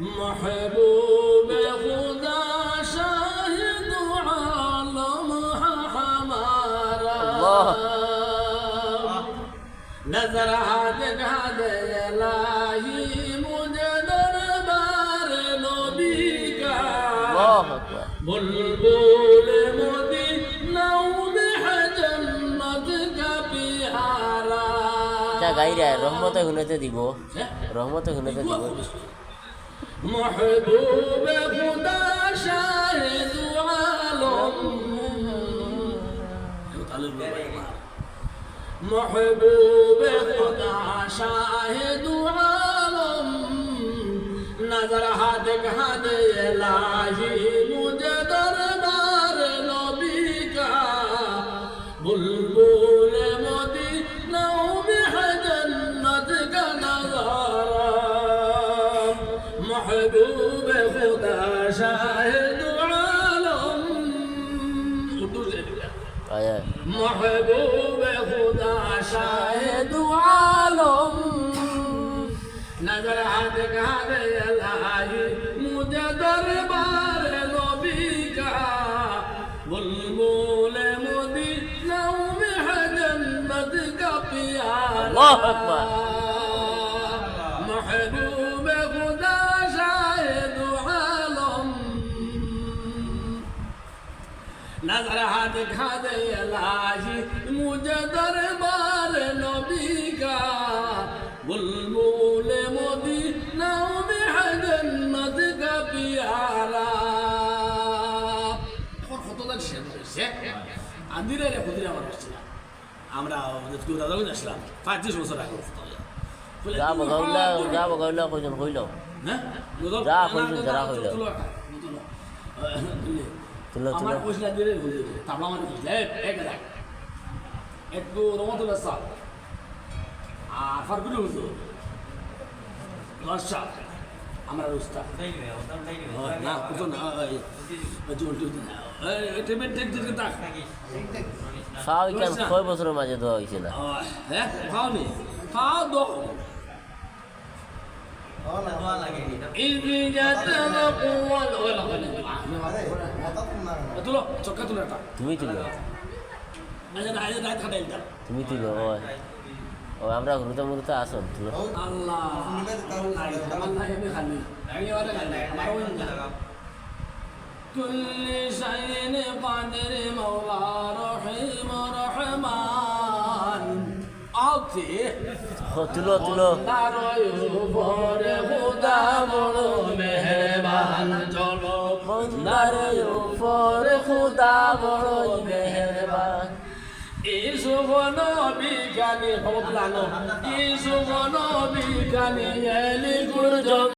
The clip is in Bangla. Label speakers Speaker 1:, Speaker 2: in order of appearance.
Speaker 1: محبوب خدا شاهد عالم ہمارا نظر حد حد الہی مجھے دربار نبی کا بلبل দা গাইরা
Speaker 2: রহমতে হুনেতে
Speaker 1: দিব। রহমতে হুনেতে দিব। মাহবুবে খুদা শাহ
Speaker 2: দু আলম মাহবুবে খুদা শাহ দু আলম নজর
Speaker 1: محبوب خدا شاهد عالم محبوب خدا شاهد عالم نظر حد کار الہی مجھے دربار نبی کا بلبل مدی
Speaker 2: نو میں
Speaker 1: ہے جنت کا پیارا اللہ اکبر محبوب خدا নজর হাত খা দে লাজি দরবার নবী কা বুলবুল মোদি নাও মে জন্নত কা পিয়ারা হয়েছে আন্দিরে রে খুদিরা আমার হচ্ছে না আমরা দাদা আসলাম বছর আগে। হ্যাঁ? তুলো তুলো। আমার পয়সা দিলে তাবলা মানে এক লাখ এক তো রহমতুল্লাহ সাহ আর ফারকুরি হুজুর। দর্শক আমরা রুস্তা। না কত না
Speaker 2: ফাও ইকান কয় বছরের মাঝে দেওয়া হয়েছে না?
Speaker 1: হ্যাঁ। ফাও তুলো চক্কা তুলো একটা
Speaker 2: তুমি তুলো
Speaker 1: আজ রাত রাত খাটাই দিতাম
Speaker 2: তুমি তুলো ওই ও আমরা ঘুরতে মুরতে আসন তুলো
Speaker 1: আল্লাহ আল্লাহ এমনি খালি আমি ওরা খালি আমার ওই না كل شيء قدر مولا رحيم رحمن আওতে
Speaker 2: ও, তুলো তুলো
Speaker 1: তারই উপরে খোদা বড় মেহেরবান চলো
Speaker 2: বন্দার উপর খুদা বড় মেহেরবান।
Speaker 1: ইসুবন বিজ্ঞানী খবর লানো ইসুবন বিজ্ঞানী এলি গুরজন।